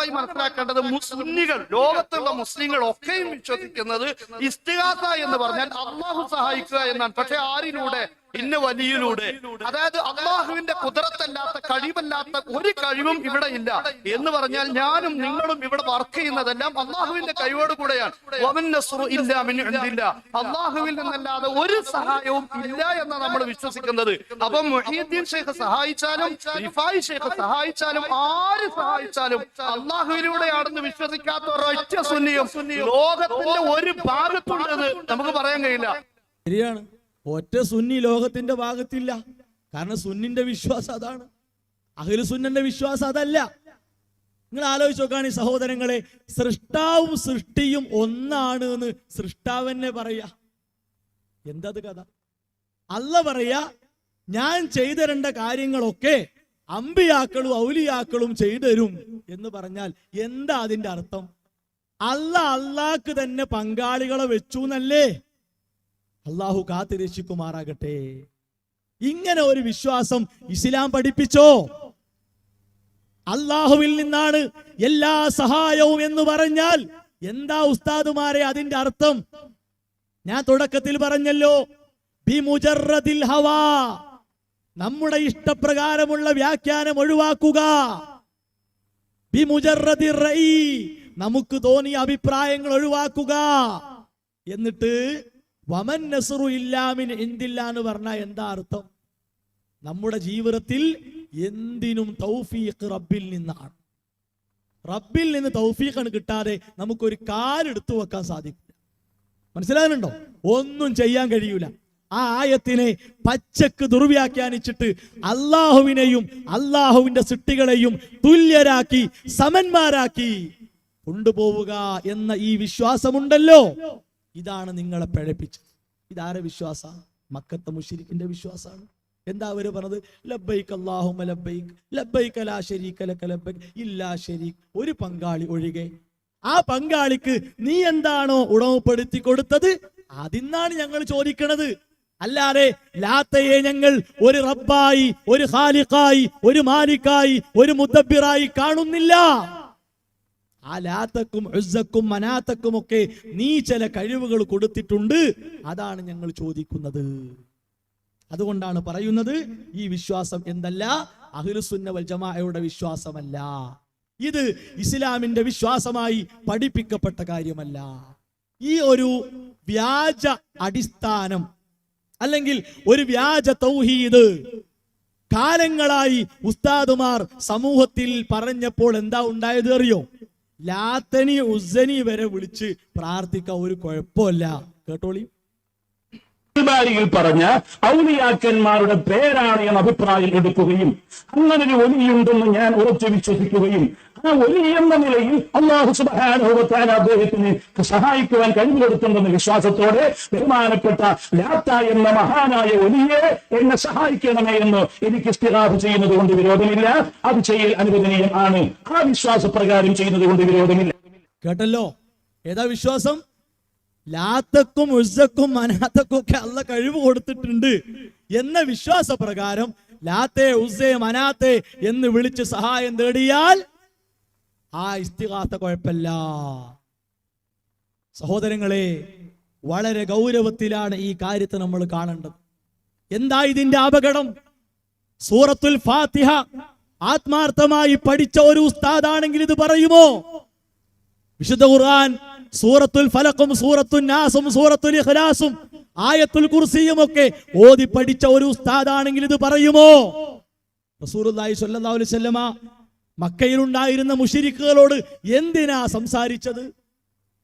പ്രധാനമായി മനസ്സിലാക്കേണ്ടത് മുസ്ലിങ്ങൾ ലോകത്തുള്ള മുസ്ലിങ്ങൾ ഒക്കെയും വിശ്വസിക്കുന്നത് ഇസ്തിഹാസ എന്ന് പറഞ്ഞാൽ അള്ളാഹു സഹായിക്കുക എന്നാണ്. പക്ഷെ ആരിലൂടെ? ഇന്ന വലിയിലൂടെ അതായത് അള്ളാഹുവിന്റെ കുതിരത്തല്ലാത്ത കഴിവല്ലാത്ത ഒരു കഴിവും ഇവിടെ ഇല്ല. എന്ന് പറഞ്ഞാൽ ഞാനും നിങ്ങളും ഇവിടെ വർക്ക് ചെയ്യുന്നതെല്ലാം അള്ളാഹുവിന്റെ കഴിവോട് കൂടെയാണ്. അള്ളാഹുവിൽ നിന്നല്ലാതെ ഒരു സഹായവും ഇല്ല എന്ന് നമ്മൾ വിശ്വസിക്കുന്നത്. അപ്പം മൊഹീദ്ദീൻ ഷെയ്ഖ് സഹായിച്ചാലും റിഫായി ഷെയ്ഖ് സഹായിച്ചാലും ആര് സഹായിച്ചാലും അള്ളാഹുവിലൂടെയാണെന്ന് വിശ്വസിക്കാത്ത ഒരൊറ്റ സുന്നിയും. ലോകത്തിന്റെ ഒരു ഭാഗത്തുള്ളത് നമുക്ക് പറയാൻ കഴിയില്ല. ശരിയാണ്. ഒറ്റ സുന്നി ലോകത്തിന്റെ ഭാഗത്തില്ല. കാരണം സുന്നിന്റെ വിശ്വാസം അതാണ്. അഖിൽ സുന്നന്റെ വിശ്വാസം അതല്ല. നിങ്ങൾ ആലോചിച്ച് നോക്കാണ് ഈ സഹോദരങ്ങളെ സൃഷ്ടാവും സൃഷ്ടിയും ഒന്നാണ് എന്ന് സൃഷ്ടാവെന്നെ പറയാ. എന്തത് കഥ? അല്ല പറയാ ഞാൻ ചെയ്തരേണ്ട കാര്യങ്ങളൊക്കെ അമ്പിയാക്കളും ഔലിയാക്കളും ചെയ്തരും എന്ന് പറഞ്ഞാൽ എന്താ അതിന്റെ അർത്ഥം? അല്ല അള്ളാക്ക് തന്നെ പങ്കാളികളെ വെച്ചു എന്നല്ലേ അള്ളാഹു കാത്തിരക്ഷിക്കുമാറാകട്ടെ. ഇങ്ങനെ ഒരു വിശ്വാസം ഇസ്ലാം പഠിപ്പിച്ചോ? അള്ളാഹുവിൽ നിന്നാണ് എല്ലാ സഹായവും എന്ന് പറഞ്ഞാൽ എന്താ ഉസ്താദുമാരെ അതിന്റെ അർത്ഥം? ഞാൻ തുടക്കത്തിൽ പറഞ്ഞല്ലോ ഹവാ. നമ്മുടെ ഇഷ്ടപ്രകാരമുള്ള വ്യാഖ്യാനം ഒഴിവാക്കുക. നമുക്ക് തോന്നിയ അഭിപ്രായങ്ങൾ ഒഴിവാക്കുക. എന്നിട്ട് വമൻ നസറു ഇല്ലാമിൻ എന്തില്ല എന്ന് പറഞ്ഞാൽ എന്താ അർത്ഥം? നമ്മുടെ ജീവിതത്തിൽ എന്തിനും തൗഫീഖ് റബ്ബിൽ നിന്നാണ്. റബ്ബിൽ നിന്ന് തൗഫീഖാണ് കിട്ടാതെ നമുക്കൊരു കാലെടുത്തു വെക്കാൻ സാധിക്കില്ല. മനസ്സിലാകുന്നുണ്ടോ? ഒന്നും ചെയ്യാൻ കഴിയൂല. ആ ആയത്തിനെ പച്ചക്ക് ദുർവ്യാഖ്യാനിച്ചിട്ട് അള്ളാഹുവിനെയും അള്ളാഹുവിന്റെ സൃഷ്ടികളെയും തുല്യരാക്കി സമന്മാരാക്കി കൊണ്ടുപോവുക എന്ന ഈ വിശ്വാസമുണ്ടല്ലോ. ഇതാണ് നിങ്ങളെ പഴപ്പിച്ചത്. ഇതാരെ വിശ്വാസ? മക്കത്തെ മുഷിരിക്കിന്റെ വിശ്വാസമാണ് എന്താ അവർ പറഞ്ഞത്? ലബൈക്ക് അല്ലാഹുമ്മ ലബൈക്ക് ലബൈക്ക് അലാ ശരീക അലക്ക ലബൈക്ക് ഇല്ലാ ശരീക്. ഒരു പങ്കാളി ഒഴികെ. ആ പങ്കാളിക്ക് നീ എന്താണോ ഉടമപ്പെടുത്തി കൊടുത്തത്? അതിന്നാണ് ഞങ്ങൾ ചോദിക്കണത്. അല്ലാതെ ലാത്തയെ ഞങ്ങൾ ഒരു റബ്ബായി ഒരു ഖാലിഖായി ഒരു മാലിക്കായി ഒരു മുദബിറായി കാണുന്നില്ല. ആ ലാത്തക്കും ഉസക്കും മനാത്തക്കും ഒക്കെ നീ ചില കഴിവുകൾ കൊടുത്തിട്ടുണ്ട്. അതാണ് ഞങ്ങൾ ചോദിക്കുന്നത്. അതുകൊണ്ടാണ് പറയുന്നത് ഈ വിശ്വാസം എന്തല്ല? അഹിലുസുന്ന വൽ ജമാഅയുടെ വിശ്വാസമല്ല. ഇത് ഇസ്ലാമിന്റെ വിശ്വാസമായി പഠിപ്പിക്കപ്പെട്ട കാര്യമല്ല. ഈ ഒരു വ്യാജ അടിസ്ഥാനം അല്ലെങ്കിൽ ഒരു വ്യാജ തൗഹീദ് കാലങ്ങളായി ഉസ്താദുമാർ സമൂഹത്തിൽ പറഞ്ഞപ്പോൾ എന്താ ഉണ്ടായത് അറിയോ? ലാത്തനി ഉസ്സനി വരെ വിളിച്ച് പ്രാർത്ഥിക്കാൻ ഒരു കുഴപ്പമില്ല. കേട്ടോളി? ബാരിയിൽ പറഞ്ഞ ഔലിയാക്കന്മാരുടെ പേരാണ് ഞാൻ അഭിപ്രായം എടുക്കുകയും അങ്ങനെ ഒരു ഒലിയുണ്ടെന്ന് ഞാൻ ഉറച്ചു വിശ്വസിക്കുകയും ആ ഒലി എന്ന നിലയിൽ അള്ളാഹു സുബാനുഭവത്താൻ അദ്ദേഹത്തിന് സഹായിക്കുവാൻ കഴിവുകൊടുത്തുണ്ടെന്ന വിശ്വാസത്തോടെ ബഹുമാനപ്പെട്ട ലാത്ത എന്ന മഹാനായ ഒലിയെ എന്നെ സഹായിക്കണമേ എന്ന് എനിക്ക് സ്ഥിരാഭ ചെയ്യുന്നത് കൊണ്ട് വിരോധമില്ല. അത് ചെയ്യൽ അനുവദനീയം ആണ്. ആ വിശ്വാസപ്രകാരം ചെയ്യുന്നത് കൊണ്ട് വിരോധമില്ല. കേട്ടല്ലോ? ഏതാ വിശ്വാസം? ലാത്തക്കും ഉസ്സക്കും മനാത്തക്കും ഒക്കെ അല്ല കഴിവ് കൊടുത്തിട്ടുണ്ട് എന്ന വിശ്വാസ പ്രകാരം ലാത്തെ ഉസേ മനാത്തെ എന്ന് വിളിച്ച് സഹായം തേടിയാൽ ആ ഇസ്തികാത്ത കുഴപ്പമില്ല. സഹോദരങ്ങളെ വളരെ ഗൗരവത്തിലാണ് ഈ കാര്യത്തെ നമ്മൾ കാണേണ്ടത്. എന്താ ഇതിന്റെ അപകടം? സൂറത്തുൽ ഫാത്തിഹ ആത്മാർത്ഥമായി പഠിച്ച ഒരു ഉസ്താദാണെങ്കിൽ ഇത് പറയുമോ? വിശുദ്ധ ഖുർആൻ സൂറത്തുൽ ഫലക്കും സൂറത്തുൽ നാസും സൂറത്തുൽ ഇഖ്ലാസും ആയത്തുൽ കുർസിയും ഒക്കെ ഓതി പഠിച്ച ഒരു ഉസ്താദാണെങ്കിൽ ഇത് പറയുമോ? റസൂലുള്ളാഹി സ്വല്ലല്ലാഹു അലൈഹി വസല്ലമ മക്കയിൽ ഉണ്ടായിരുന്ന മുഷിരിക്കുകളോട് എന്തിനാ സംസാരിച്ചത്?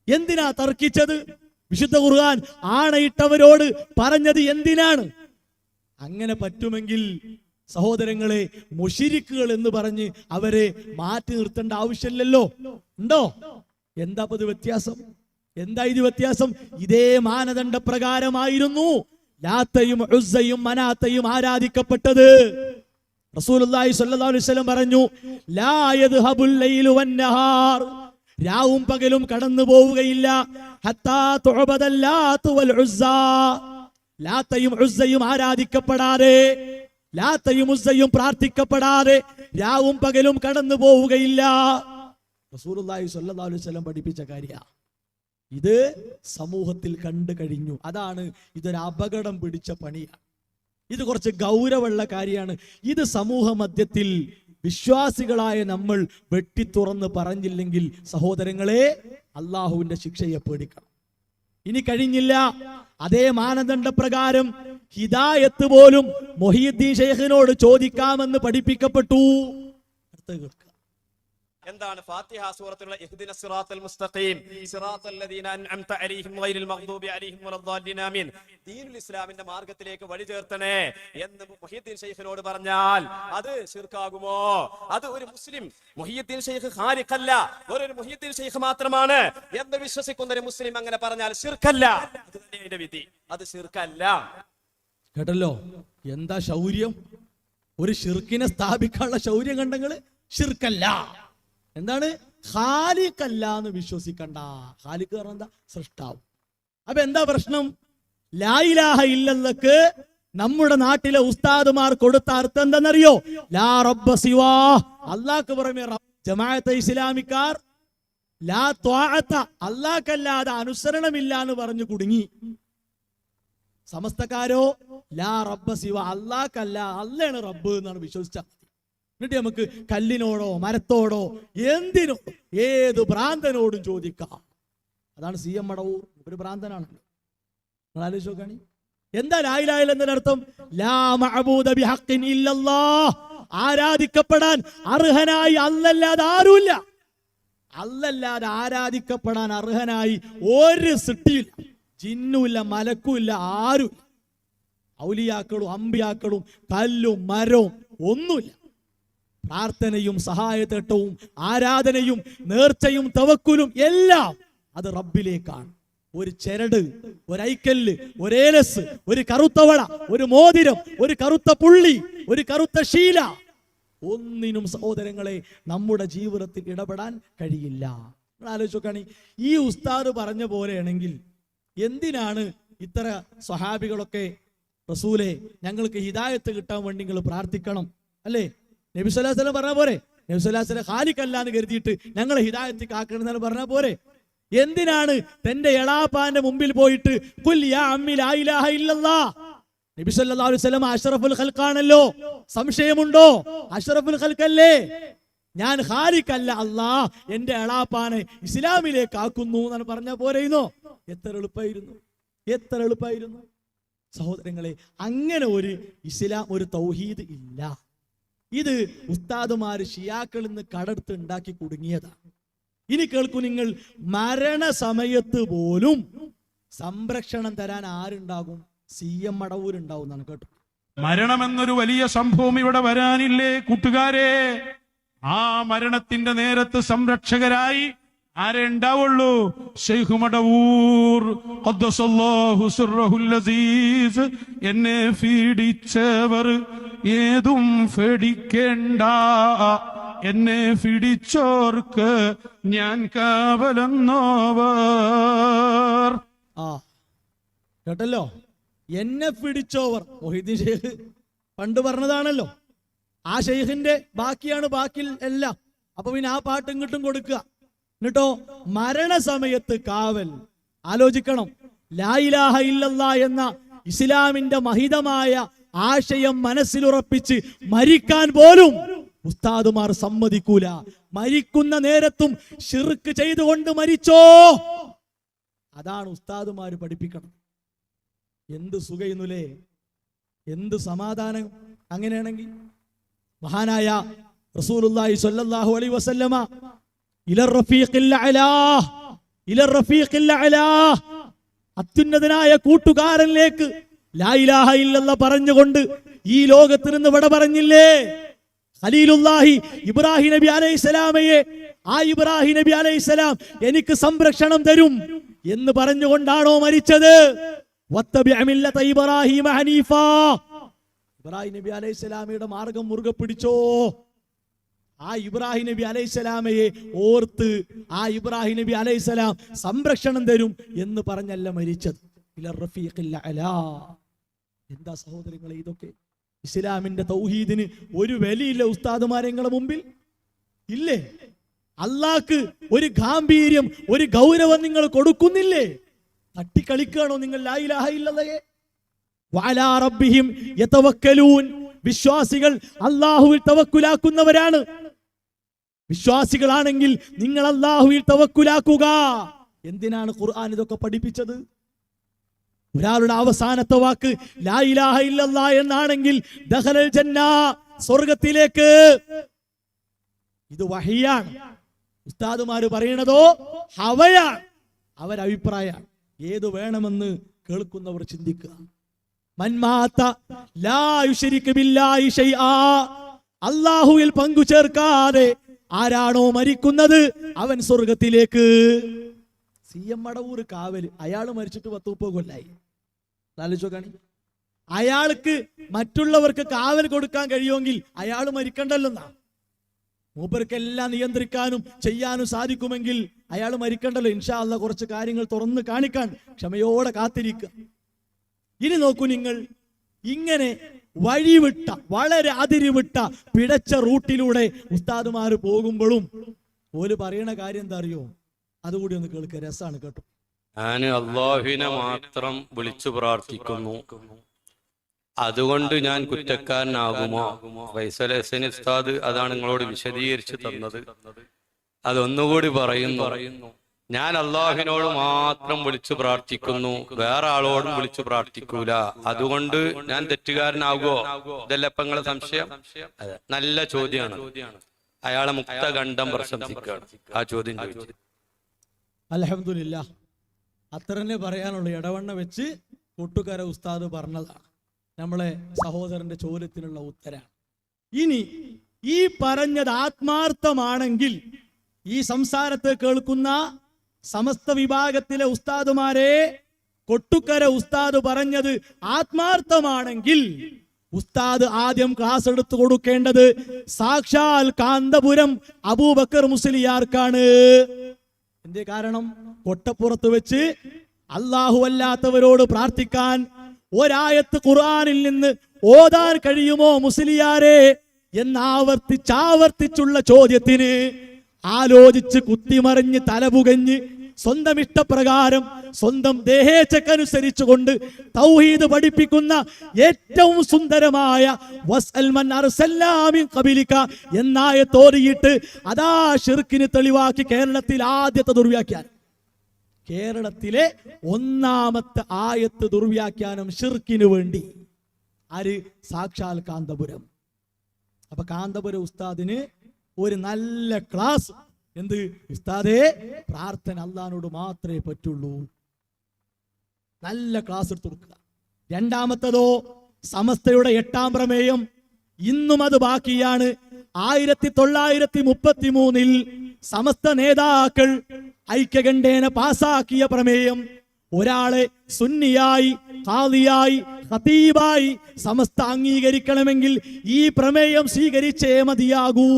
എന്തിനാ തർക്കിച്ചത്? വിശുദ്ധ ഖുർആൻ ആണയിട്ടവരോട് പറഞ്ഞത് എന്തിനാണ്? അങ്ങനെ പറ്റുമെങ്കിൽ സഹോദരങ്ങളെ മുഷിരിക്കുകൾ എന്ന് പറഞ്ഞ് അവരെ മാറ്റി നിർത്തേണ്ട ആവശ്യമില്ലല്ലോ. ഉണ്ടോ? എന്താ വ്യത്യാസം? എന്താ ഇത് വ്യത്യാസം? ഇതേ മാനദണ്ഡ പ്രകാരമായിരുന്നു ലാത്തയും ഉസ്സയും മനാത്തയും ആരാധിക്കപ്പെട്ടത്. റസൂലുള്ളാഹി സ്വല്ലല്ലാഹു അലൈഹി വസല്ലം പറഞ്ഞു ലാ യദ്ഹബുൽ ലൈലു വന്നഹാർ രാവും പകലും കടന്നു പോവുകയില്ല. ഹത്താ തുഅബദൽ ലാത്തു വൽ ഉസ്സ. ലാത്തയും ഉസ്സയും ആരാധിക്കപ്പെടാതെ ലാത്തയും ഉസ്സയും പ്രാർത്ഥിക്കപ്പെടാതെ രാവും പകലും കടന്നു പോവുകയില്ല. റസൂലുള്ളാഹി സല്ലല്ലാഹു അലൈഹി പഠിപ്പിച്ച കാര്യ. ഇത് സമൂഹത്തിൽ കണ്ടു കഴിഞ്ഞു. അതാണ് ഇതൊരു അപകടം പിടിച്ച പണിയാണ് ഇത് കുറച്ച് ഗൗരവമുള്ള കാര്യമാണ് ഇത് സമൂഹ മധ്യത്തിൽ വിശ്വാസികളായ നമ്മൾ വെട്ടിത്തുറന്ന് പറഞ്ഞില്ലെങ്കിൽ സഹോദരങ്ങളെ അള്ളാഹുവിന്റെ ശിക്ഷയെ പേടിക്കണം. ഇനി കഴിഞ്ഞില്ല. അതേ മാനദണ്ഡ പ്രകാരം ഹിദായത്ത് പോലും മൊഹീദ്ദീൻ ഷെയ്ഖിനോട് ചോദിക്കാമെന്ന് പഠിപ്പിക്കപ്പെട്ടു. കേൾക്കുക എന്താണ് ഫാത്തിഹ സൂറത്തിലുള്ള ഇഹ്ദിന സിറാത്തൽ മുസ്തഖീം. സിറാത്തൽ ലദീന അൻഅംത അലൈഹിം ഗൈറിൽ മഗ്ദൂബി അലൈഹിം വലദ്ദാലിൻ ആമീൻ. ദീനുൽ ഇസ്ലാമിന്റെ മാർഗത്തിലേക്ക് വഴി ചേർത്തണേ എന്ന് മുഹിയുദ്ദീൻ ഷെയ്ഖിനോട് പറഞ്ഞാൽ അത് ശിർക്കാകുമോ? അത് ഒരു മുസ്ലിം മുഹിയുദ്ദീൻ ഷെയ്ഖ് ഖാരിഖല്ല ഒരു മുഹിയുദ്ദീൻ ഷെയ്ഖ് മാത്രമാണ് എന്ന് വിശ്വസിക്കുന്ന ഒരു മുസ്ലിം അങ്ങനെ പറഞ്ഞാൽ ശിർക്കല്ല. അതിന്റെ വിധി. അത് ശിർക്കല്ല. കേട്ടല്ലോ? എന്താ ശൗര്യം? ഒരു ശിർക്കിനെ സ്ഥാപിക്കാനുള്ള ശൗര്യം കണ്ടെങ്കിൽ ഷിർക്കല്ല എന്താണ്? ഹാലിക്കല്ല എന്ന് വിശ്വസിക്കണ്ട ഹാലിക്ക് പറഞ്ഞ എന്താ? സൃഷ്ടാവ്. അപ്പൊ എന്താ പ്രശ്നം? ലായിലാഹ ഇല്ലെന്നൊക്കെ നമ്മുടെ നാട്ടിലെ ഉസ്താദുമാർ കൊടുത്ത അർത്ഥം എന്താണെന്നറിയോ? ലാ റബ്ബ സിവാ. അള്ളാഹ്ക്ക് പുറമെ. ജമാഅത്തെ ഇസ്ലാമിക്കാർ ലാ ത്വാഅത്ത അള്ളാഹ്ക്കല്ലാതെ അനുസരണമില്ല എന്ന് പറഞ്ഞു കുടുങ്ങി. സമസ്തക്കാരോ ലാ റബ്ബ സിവ. അള്ളാഹ്ക്കല്ല അല്ലാണ് റബ്ബ് എന്നാണ് വിശ്വസിച്ചത് എന്നിട്ട് നമുക്ക് കല്ലിനോടോ മരത്തോടോ എന്തിനോ ഏത് ഭ്രാന്തനോടും ചോദിക്കാം. അതാണ് സി എം മടവൂർ ഒരു ഭ്രാന്തനാണ്. നിങ്ങൾ ആലോചിച്ച് നോക്കാണി. എന്താ ലായിലായിൽ എന്നതിനർത്ഥം ആരാധിക്കപ്പെടാൻ അർഹനായി അല്ലല്ലാതെ ആരുമില്ല. അല്ലല്ലാതെ ആരാധിക്കപ്പെടാൻ അർഹനായി ഒരു സൃഷ്ടിയില്ല. ജിന്നുമില്ല മലക്കുമില്ല ആരും ഔലിയാക്കളും അമ്പിയാക്കളും കല്ലും മരവും ഒന്നുമില്ല. പ്രാർത്ഥനയും സഹായതേട്ടവും ആരാധനയും നേർച്ചയും തവക്കുലും എല്ലാം അത് റബ്ബിലേക്കാണ്. ഒരു ചെരട് ഒരു ഒരേലസ് ഒരു ഏലസ് ഒരു മോതിരം ഒരു കറുത്ത പുള്ളി ഒരു കറുത്ത ശീല. ഒന്നിനും സഹോദരങ്ങളെ നമ്മുടെ ജീവിതത്തിൽ ഇടപെടാൻ കഴിയില്ല. നിങ്ങൾ ആലോചിച്ച് ഈ ഉസ്താദ് പറഞ്ഞ പോലെയാണെങ്കിൽ എന്തിനാണ് ഇത്ര സ്വഹാബികളൊക്കെ റസൂലെ ഞങ്ങൾക്ക് ഹിദായത്ത് കിട്ടാൻ വേണ്ടി നിങ്ങൾ പ്രാർത്ഥിക്കണം അല്ലേ? നബി സ്വല്ലല്ലാഹു അലൈഹി വസല്ലം പറഞ്ഞ പോരെ? നബി വസല്ലം ഖാലിക്കല്ല എന്ന് കരുതിയിട്ട് ഞങ്ങളെ ഹിദായത്ത് കാക്കണം എന്നാണ് പറഞ്ഞ പോരെ? എന്തിനാണ് തന്റെ എളാപ്പാന്റെ മുമ്പിൽ പോയിട്ട് നബി സല്ലല്ലാഹു അലൈഹി വസല്ലം അഷ്റഫുൽ ഖൽഖാണല്ലോ? സംശയമുണ്ടോ? അഷ്റഫുൽ ഖൽഖല്ലേ? ഞാൻ ഖാലിക്കല്ല അല്ലാ എന്റെ എളാപ്പാനെ ഇസ്ലാമിലേക്ക് ആക്കുന്നു എന്നാണ് പറഞ്ഞ പോരെയുന്നോ എത്ര എളുപ്പായിരുന്നു. എത്ര എളുപ്പായിരുന്നു. സഹോദരങ്ങളെ അങ്ങനെ ഒരു ഇസ്ലാം ഒരു തൗഹീദ് ഇല്ല. ഇത് ഉസ്താദുമാർ ഷിയാക്കളിൽ നിന്ന് കടർത്ത് ഉണ്ടാക്കി കുടുങ്ങിയതാണ് ഇനി കേൾക്കൂ നിങ്ങൾ മരണ സമയത്ത് പോലും സംരക്ഷണം തരാൻ ആരുണ്ടാകും? സി എം മടവൂരുണ്ടാവും എന്നാണ് കേട്ടോ മരണമെന്നൊരു വലിയ സംഭവം ഇവിടെ വരാനില്ലേ കൂട്ടുകാരെ? ആ മരണത്തിന്റെ നേരത്ത് സംരക്ഷകരായി ആരെ ഉണ്ടാവുള്ളൂ? ഷെയ്ഖ് മടവൂർ എന്നെ ഫീഡിച്ചവർ ഏതും ഫേടിക്കേണ്ട. എന്നെ ഫിടിച്ചോർക്ക് ഞാൻ കാവലെന്നോവർ. ആ കേട്ടല്ലോ? എന്നെ പിടിച്ചോവർ മൊഹീദ്ദീൻ ഷെയ്ഖ് പണ്ട് പറഞ്ഞതാണല്ലോ. ആ ഷെയ്ഖിന്റെ ബാക്കിയാണ് ബാക്കി എല്ലാം. അപ്പൊ പിന്നെ ആ പാട്ട് ഇങ്ങോട്ടും കൊടുക്കുക. എന്നിട്ടോ മരണസമയത്ത് കാവൽ. ആലോചിക്കണം. ലായിലാഹ ഇല്ലല്ല എന്ന ഇസ്ലാമിന്റെ മഹിതമായ ആശയം മനസ്സിലുറപ്പിച്ച് മരിക്കാൻ പോലും ഉസ്താദുമാർ സമ്മതിക്കൂല. മരിക്കുന്ന നേരത്തും ഷിർക്ക് ചെയ്തുകൊണ്ട് മരിച്ചോ? അതാണ് ഉസ്താദുമാര് പഠിപ്പിക്കണം. എന്ത് സുഖയുന്നുലേ? എന്ത് സമാധാനം? അങ്ങനെയാണെങ്കിൽ മഹാനായ റസൂലുള്ളാഹി സ്വല്ലല്ലാഹു അലൈഹി വസല്ലമ അത്യുന്നതനായ കൂട്ടുകാരനിലേക്ക് ലാ ഇലാഹ ഇല്ലല്ല പറഞ്ഞുകൊണ്ട് ഈ ലോകത്ത് നിന്ന് വിട പറഞ്ഞില്ലേ? ഖലീലുല്ലാഹി ഇബ്രാഹിം നബി അലൈഹിസ്സലാമയെ ആ ഇബ്രാഹിം നബി അലൈഹിസ്സലാം എനിക്ക് സംരക്ഷണം തരും എന്ന് പറഞ്ഞുകൊണ്ടാണോ മരിച്ചത്? ഇബ്രാഹിം നബി അലൈഹിസ്സലാമയുടെ മാർഗം മുറുകെ പിടിച്ചോ? ആ ഇബ്രാഹിം നബി അലൈഹിസ്സലാമയെ ഓർത്ത് ആ ഇബ്രാഹിം നബി അലൈഹിസ്സലാം സംരക്ഷണം തരും എന്ന് പറഞ്ഞല്ല മരിച്ചത്. എന്താ സഹോദരങ്ങളെ ഇതൊക്കെ? ഇസ്ലാമിന്റെ തൗഹീദിന് ഒരു വിലയില്ല ഉസ്താദുമാരെ നിങ്ങളെ മുമ്പിൽ? ഇല്ലേ? അള്ളാക്ക് ഒരു ഗാംഭീര്യം ഒരു ഗൗരവം നിങ്ങൾ കൊടുക്കുന്നില്ലേ? തട്ടിക്കളിക്കുകയാണോ നിങ്ങൾ? ലാ ഇലാഹ ഇല്ലല്ലയെ റബ്ബിഹിം യതവക്കലൂൻ. വിശ്വാസികൾ അള്ളാഹുവിൽ തവക്കുലാക്കുന്നവരാണ്. വിശ്വാസികളാണെങ്കിൽ നിങ്ങൾ അള്ളാഹുവിൽ തവക്കുലാക്കുക. എന്തിനാണ് ഖുർആൻ ഇതൊക്കെ പഠിപ്പിച്ചത്? ഒരാളുടെ അവസാനത്തെ വാക്ക് ലാ ഇലാഹ എന്നാണെങ്കിൽ ജന്ന സ്വർഗത്തിലേക്ക്. ഇത് വഹിയാണ്. ഉസ്താദുമാര് പറയണതോ ഹവയാണ്. അവരഭിപ്രായമാണ്. ഏത് വേണമെന്ന് കേൾക്കുന്നവർ ചിന്തിക്കുക. മന്മാത്ത ലാ ബില്ലാഹി ഷൈആ അല്ലാഹുവിൽ പങ്കു ചേർക്കാതെ ആരാണോ മരിക്കുന്നത്? അവൻ സ്വർഗത്തിലേക്ക് സി എം മടവൂർ കാവൽ അയാൾ മരിച്ചിട്ട് പത്ത് മുപ്പത് കൊല്ലായി. ആലോചിച്ചോക്കാണി അയാൾക്ക് മറ്റുള്ളവർക്ക് കാവൽ കൊടുക്കാൻ കഴിയുമെങ്കിൽ അയാൾ മരിക്കണ്ടല്ലെന്നാ? മൂപ്പർക്കെല്ലാം നിയന്ത്രിക്കാനും ചെയ്യാനും സാധിക്കുമെങ്കിൽ അയാൾ മരിക്കണ്ടല്ലോ. ഇൻഷാ അല്ല കുറച്ച് കാര്യങ്ങൾ തുറന്ന് കാണിക്കാൻ ക്ഷമയോടെ കാത്തിരിക്കുക. ഇനി നോക്കൂ നിങ്ങൾ. ഇങ്ങനെ വഴിവിട്ട വളരെ അതിരിവിട്ട പിടച്ച റൂട്ടിലൂടെ ഉസ്താദുമാർ പോകുമ്പോഴും ഓൽ പറയണ കാര്യം എന്താ അറിയോ? അതുകൂടി ഒന്ന് കേൾക്ക രസാണ് കേട്ടോ. ഞാൻ അള്ളാഹുവിനെ മാത്രം വിളിച്ചു പ്രാർത്ഥിക്കുന്നു. അതുകൊണ്ട് ഞാൻ കുറ്റക്കാരനാകുമോ? ഫൈസൽ ഹസൻ ഉസ്താദ് അതാണ് നിങ്ങളോട് വിശദീകരിച്ചു തന്നത്. അതൊന്നുകൂടി പറയുന്നു പറയുന്നു. ഞാൻ അള്ളാഹുവിനോട് മാത്രം വിളിച്ചു പ്രാർത്ഥിക്കുന്നു. വേറെ ആളോടും വിളിച്ചു പ്രാർത്ഥിക്കൂല. അതുകൊണ്ട് ഞാൻ തെറ്റുകാരനാകുമോ ഇതല്ല ഇപ്പൊ നിങ്ങളെ സംശയം? നല്ല ചോദ്യമാണ്. അയാളെ മുക്തകണ്ഠം പ്രശംസിക്കുകയാണ്. ആ ചോദ്യം ചോദിച്ചു. അലഹമില്ല അത്ര തന്നെ പറയാനുള്ള. ഇടവണ്ണ വെച്ച് കൊട്ടുകര ഉസ്താദ് പറഞ്ഞതാണ്. നമ്മളെ സഹോദരന്റെ ചോദ്യത്തിനുള്ള ഉത്തരാണ്. ഇനി ഈ പറഞ്ഞത് ആത്മാർത്ഥമാണെങ്കിൽ ഈ സംസാരത്തെ കേൾക്കുന്ന സമസ്ത വിഭാഗത്തിലെ ഉസ്താദുമാരെ കൊട്ടുക്കര ഉസ്താദ് പറഞ്ഞത് ആത്മാർത്ഥമാണെങ്കിൽ ഉസ്താദ് ആദ്യം ക്ലാസ് എടുത്തു കൊടുക്കേണ്ടത് സാക്ഷാൽ കാന്തപുരം അബൂബക്കർ മുസ്ലിയാർക്കാണ്. എന്തേ കാരണം? കൊട്ടപ്പുറത്ത് വെച്ച് അള്ളാഹു അല്ലാത്തവരോട് പ്രാർത്ഥിക്കാൻ ഒരായത്ത് ഖുർആനിൽ നിന്ന് ഓതാൻ കഴിയുമോ മുസ്ലിയാരെ എന്നാവർത്തിച്ചാവർത്തിച്ചുള്ള ചോദ്യത്തിന് ആലോചിച്ച് കുത്തിമറിഞ്ഞ് തലപുകഞ്ഞ് സ്വന്തം ഇഷ്ടപ്രകാരം സ്വന്തം ദേഹേച്ഛക്കനുസരിച്ചുകൊണ്ട് തൗഹീദ് പഠിപ്പിക്കുന്ന ഏറ്റവും സുന്ദരമായ അർസല്ലാ മിൻ എന്നായ തോറിയിട്ട് അതാ ഷിർക്കിന് തെളിവാക്കി കേരളത്തിൽ ആദ്യത്തെ ദുർവ്യാഖ്യാനം. കേരളത്തിലെ ഒന്നാമത്തെ ആയത്ത് ദുർവ്യാഖ്യാനം ഷിർക്കിന് വേണ്ടി. ആര്? സാക്ഷാൽ കാന്തപുരം. അപ്പൊ കാന്തപുരം ഉസ്താദിന് ഒരു നല്ല ക്ലാസ് എന്ത്? ഉസ്താദേ പ്രാർത്ഥന അള്ളഹാനോട് മാത്രമേ പറ്റുള്ളൂ. നല്ല ക്ലാസ് എടുത്തു കൊടുക്കുക. രണ്ടാമത്തതോ സമസ്തയുടെ എട്ടാം പ്രമേയം. ഇന്നും അത് ബാക്കിയാണ്. ആയിരത്തി തൊള്ളായിരത്തി മുപ്പത്തി മൂന്നിൽ സമസ്ത നേതാക്കൾ ഐക്യകണ്ഠേന പാസാക്കിയ പ്രമേയം. ഒരാളെ സുന്നിയായി ഖാദിയായി ഖതീബായി സമസ്ത അംഗീകരിക്കണമെങ്കിൽ ഈ പ്രമേയം സ്വീകരിച്ചേ മതിയാകൂ.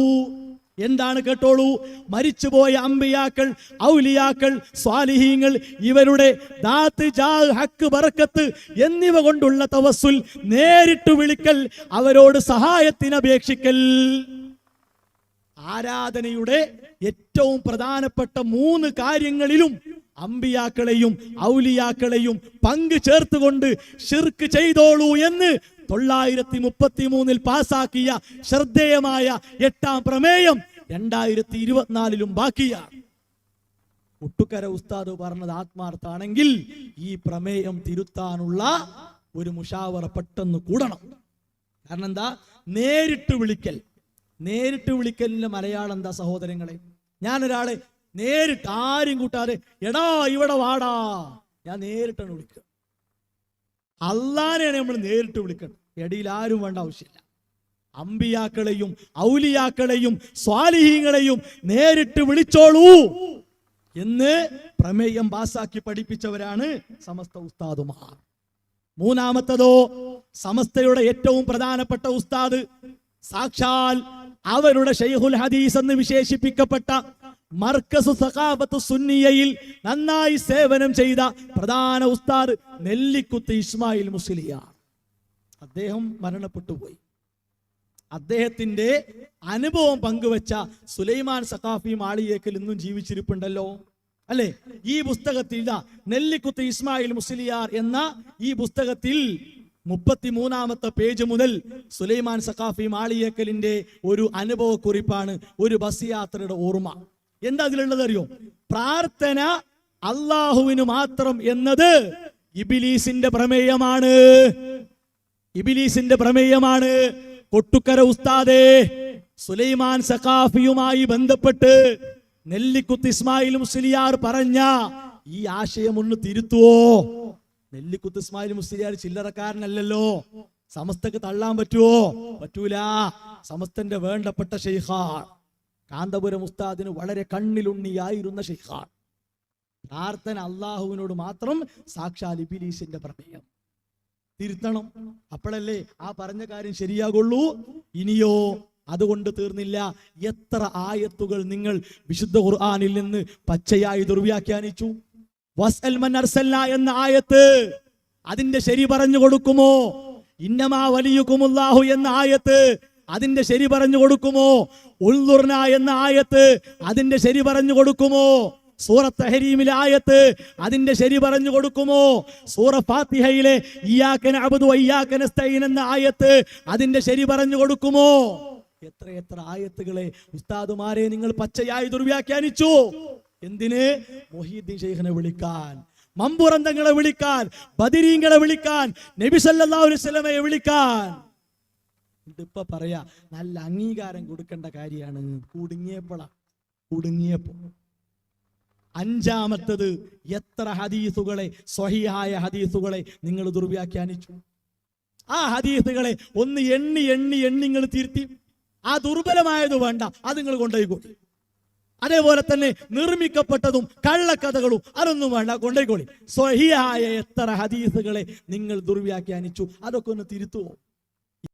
എന്താണ് കേട്ടോളൂ? മരിച്ചുപോയ അമ്പിയാക്കൾ ഔലിയാക്കൾ സ്വാലിഹീങ്ങൾ ഇവരുടെ ദാത്ത് ജാ ഹക്ക് ബറക്കത്ത് എന്നിവ കൊണ്ടുള്ള തവസ്സുൽ നേരിട്ട് വിളിക്കൽ അവരോട് സഹായത്തിന് അപേക്ഷിക്കൽ. ആരാധനയുടെ ഏറ്റവും പ്രധാനപ്പെട്ട മൂന്ന് കാര്യങ്ങളിലും അമ്പിയാക്കളെയും ഔലിയാക്കളെയും പങ്ക് ചേർത്തുകൊണ്ട് ഷിർക്ക് ചെയ്തോളൂ എന്ന് തൊള്ളായിരത്തി മുപ്പത്തി മൂന്നിൽ പാസാക്കിയ ശ്രദ്ധേയമായ എട്ടാം പ്രമേയം രണ്ടായിരത്തി ഇരുപത്തിനാലിലും ബാക്കിയാണ്. ഒട്ടുക്കര ഉസ്താദ് പറഞ്ഞത് ആത്മാർത്ഥാണെങ്കിൽ ഈ പ്രമേയം തിരുത്താനുള്ള ഒരു മുഷാവറ പെട്ടെന്ന് കൂടണം. കാരണം എന്താ നേരിട്ട് വിളിക്കൽ. നേരിട്ട് വിളിക്കലിന്റെ മലയാളം എന്താ സഹോദരങ്ങളെ? ഞാനൊരാളെ നേരിട്ട് ആരും കൂട്ടാതെ എടാ ഇവിടെ വാടാ. ഞാൻ നേരിട്ടാണ് വിളിക്കുക. അള്ളാനെയാണ് നമ്മൾ നേരിട്ട് വിളിക്കണം ഇടയിൽ ആരും വേണ്ട ആവശ്യമില്ല. അമ്പിയാക്കളെയും ഔലിയാക്കളെയും സ്വാലിഹീങ്ങളെയും നേരിട്ട് വിളിച്ചോളൂ എന്ന് പ്രമേയം പാസാക്കി പഠിപ്പിച്ചവരാണ് സമസ്ത ഉസ്താദുമാർ. മൂന്നാമത്തതോ സമസ്തയുടെ ഏറ്റവും പ്രധാനപ്പെട്ട ഉസ്താദ് സാക്ഷാൽ അവരുടെ ഷെയ്ഖുൽ ഹദീസ് എന്ന് വിശേഷിപ്പിക്കപ്പെട്ട മർക്കസു സഖാബത്ത് സുന്നിയയിൽ നന്നായി സേവനം ചെയ്ത പ്രധാന ഉസ്താദ് നെല്ലിക്കുത്ത് ഇസ്മായിൽ മുസ്ലിയാർ അദ്ദേഹം മരണപ്പെട്ടു പോയി അദ്ദേഹത്തിന്റെ അനുഭവം പങ്കുവച്ച സുലൈമാൻ സഖാഫി മാളിയേക്കൽ ഇന്നും ജീവിച്ചിരിപ്പുണ്ടല്ലോ. അല്ലെ? ഈ പുസ്തകത്തിൽ നെല്ലിക്കുത്ത് ഇസ്മായിൽ മുസ്ലിയാർ എന്ന ഈ പുസ്തകത്തിൽ മുപ്പത്തി മൂന്നാമത്തെ പേജ് മുതൽ സുലൈമാൻ സഖാഫി മാളിയേക്കലിന്റെ ഒരു അനുഭവക്കുറിപ്പാണ് ഒരു ബസ് യാത്രയുടെ ഓർമ്മ. എന്താ അതിലുള്ളത് അറിയോ? പ്രാർത്ഥന അള്ളാഹുവിന് മാത്രം എന്നത് ഇബിലീസിന്റെ പ്രമേയമാണ്. ഇബിലീസിന്റെ പ്രമേയമാണ്. കൊട്ടുക്കര ഉസ്താദേ സുലൈമാൻ സഖാഫിയുമായി ബന്ധപ്പെട്ട് നെല്ലിക്കുത്ത് ഇസ്മായിൽ മുസ്ലിയാർ പറഞ്ഞ ഈ ആശയം ഒന്ന് തിരുത്തുവോ? നെല്ലിക്കുത്ത് ഇസ്മായിൽ മുസ്ലിയാർ ചില്ലറക്കാരനല്ലല്ലോ. സമസ്തക്ക് തള്ളാൻ പറ്റുവോ? പറ്റൂല. സമസ്തന്റെ വേണ്ടപ്പെട്ട ഷെയ്ഖാൻ കാന്തപുരം ഉസ്താദിന് വളരെ കണ്ണിലുണ്ണിയായിരുന്ന ഷെയ്ഖാൻ പ്രാർത്ഥന അള്ളാഹുവിനോട് മാത്രം സാക്ഷാൽ ഇബിലീസിന്റെ പ്രമേയം. തിരുത്തണം. അപ്പോഴല്ലേ ആ പറഞ്ഞ കാര്യം ശരിയാകുള്ളൂ? ഇനിയോ അതുകൊണ്ട് തീർന്നില്ല. എത്ര ആയത്തുകൾ നിങ്ങൾ വിശുദ്ധ ഖുർആാനിൽ നിന്ന് പച്ചയായി ദുർവ്യാഖ്യാനിച്ചു? വസ്അൽ മൻ എന്ന ആയത്ത് അതിന്റെ ശരി പറഞ്ഞു കൊടുക്കുമോ? ഇന്നമാ വലിയുക്കുമുല്ലാഹു എന്ന ആയത്ത് അതിന്റെ ശരി പറഞ്ഞു കൊടുക്കുമോ? ഉൾദുർന എന്ന ആയത്ത് അതിന്റെ ശരി പറഞ്ഞു കൊടുക്കുമോ? സൂറത്ത് ഹരീമിലെ ആയത്ത് അതിന്റെ ശരി പറഞ്ഞു കൊടുക്കുമോ? സൂറ ഫാത്തിഹയിലെ എന്ന ആയത്ത് അതിന്റെ ശരി പറഞ്ഞു കൊടുക്കുമോ? എത്ര എത്ര ആയത്തുകളെ ഉസ്താദുമാരെ നിങ്ങൾ പച്ചയായി ദുർവ്യാഖ്യാനിച്ചു. എന്തിന്? മൊഹീദ്ദീൻ ഷെയ്ഖിനെ വിളിക്കാൻ മമ്പുറന്തങ്ങളെ വിളിക്കാൻ ബദിരീങ്ങളെ വിളിക്കാൻ നബി സല്ലല്ലാഹു അലൈഹി വസല്ലമയെ വിളിക്കാൻ. ഇതിപ്പോ പറയാ നല്ല അംഗീകാരം കൊടുക്കേണ്ട കാര്യമാണ്. കുടുങ്ങിയപ്പോഴാ കുടുങ്ങിയപ്പോ. അഞ്ചാമത്തത് എത്ര ഹദീസുകളെ സ്വഹിയായ ഹദീസുകളെ നിങ്ങൾ ദുർവ്യാഖ്യാനിച്ചു? ആ ഹദീസുകളെ ഒന്ന് എണ്ണി എണ്ണി എണ്ണി നിങ്ങൾ തിരുത്തി. ആ ദുർബലമായത് വേണ്ട അത് നിങ്ങൾ കൊണ്ടുപോയിക്കോളി അതേപോലെ തന്നെ നിർമ്മിക്കപ്പെട്ടതും കള്ളക്കഥകളും അതൊന്നും വേണ്ട കൊണ്ടുപോയിക്കോളി സ്വഹിയായ എത്ര ഹദീസുകളെ നിങ്ങൾ ദുർവ്യാഖ്യാനിച്ചു? അതൊക്കെ ഒന്ന് തിരുത്തുവോ?